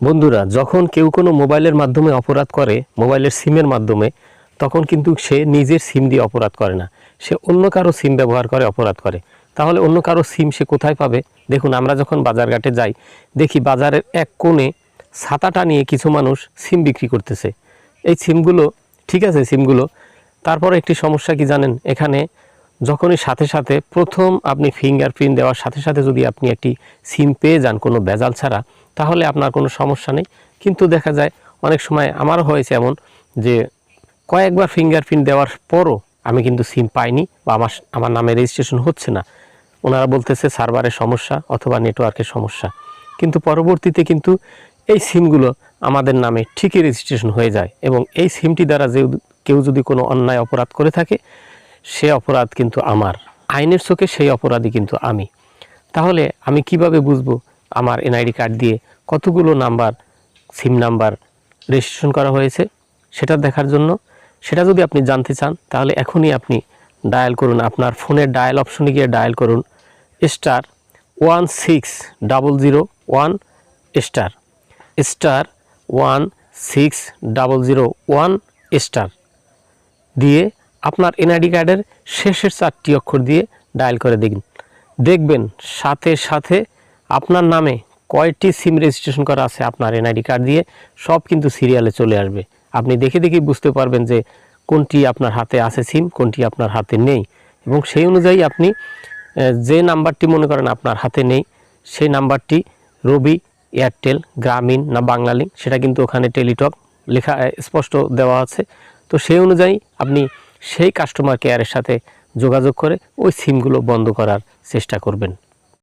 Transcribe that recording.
বন্ধুরা, যখন কেউ কোনো মোবাইলের মাধ্যমে অপরাধ করে, মোবাইলের সিমের মাধ্যমে, তখন কিন্তু সে নিজের সিম দিয়ে অপরাধ করে না। সে অন্য কারও সিম ব্যবহার করে, অপরাধ করে। তাহলে অন্য কারও সিম সে কোথায় পাবে? দেখুন, আমরা যখন বাজারঘাটে যাই, দেখি বাজারের এক কোণে ছাতাটা নিয়ে কিছু মানুষ সিম বিক্রি করতেছে। এই সিমগুলো, ঠিক আছে সিমগুলো, তারপরে একটি সমস্যা কি জানেন? এখানে যখনই সাথে সাথে প্রথম আপনি ফিঙ্গারপ্রিন্ট দেওয়ার সাথে সাথে যদি আপনি একটি সিম পেয়ে যান কোনো ভেজাল ছাড়া, তাহলে আপনার কোনো সমস্যা নেই। কিন্তু দেখা যায় অনেক সময় আমারও হয়েছে এমন যে কয়েকবার ফিঙ্গারপ্রিন্ট দেওয়ার পরও আমি কিন্তু সিম পাইনি বা আমার আমার নামে রেজিস্ট্রেশন হচ্ছে না। ওনারা বলতেছে সার্ভারের সমস্যা অথবা নেটওয়ার্কের সমস্যা। কিন্তু পরবর্তীতে কিন্তু এই সিমগুলো আমাদের নামে ঠিকই রেজিস্ট্রেশন হয়ে যায় এবং এই সিমটি দ্বারা যে কেউ যদি কোনো অন্যায় অপরাধ করে থাকে সে অপরাধ কিন্তু আমার। আইনের চোখে সেই অপরাধী কিন্তু আমি। তাহলে আমি কীভাবে বুঝব আমার এনআইডি কার্ড দিয়ে কতগুলো নাম্বার, সিম নাম্বার রেজিস্ট্রেশন করা হয়েছে? সেটা দেখার জন্য। সেটা যদি আপনি জানতে চান, তাহলে এখনই আপনি ডায়াল করুন। আপনার ফোনের ডায়াল অপশনে গিয়ে ডায়াল করুন। Star one six double zero one star. Star one six double zero one star. দিয়ে আপনার এনআইডি কার্ডের শেষের চারটি অক্ষর দিয়ে ডায়াল করে দেখুন দেখবেন সাথে সাথে আপনার নামে কয়টি সিম রেজিস্ট্রেশন করা আছে আপনার এনআইডি কার্ড দিয়ে, সব কিন্তু সিরিয়ালে চলে আসবে। আপনি দেখে দেখেই বুঝতে পারবেন যে কোনটি আপনার হাতে আছে সিম, কোনটি আপনার হাতে নেই। এবং সেই অনুযায়ী আপনি যে নাম্বারটি মনে করেন আপনার হাতে নেই, সেই নাম্বারটি রবি, এয়ারটেল, গ্রামীণ না বাংলালিংক সেটা কিন্তু ওখানে টেলিটক লেখা স্পষ্ট দেওয়া আছে। তো সেই অনুযায়ী আপনি সেই কাস্টমার কেয়ারের সাথে যোগাযোগ করে ওই সিমগুলো বন্ধ করার চেষ্টা করবেন।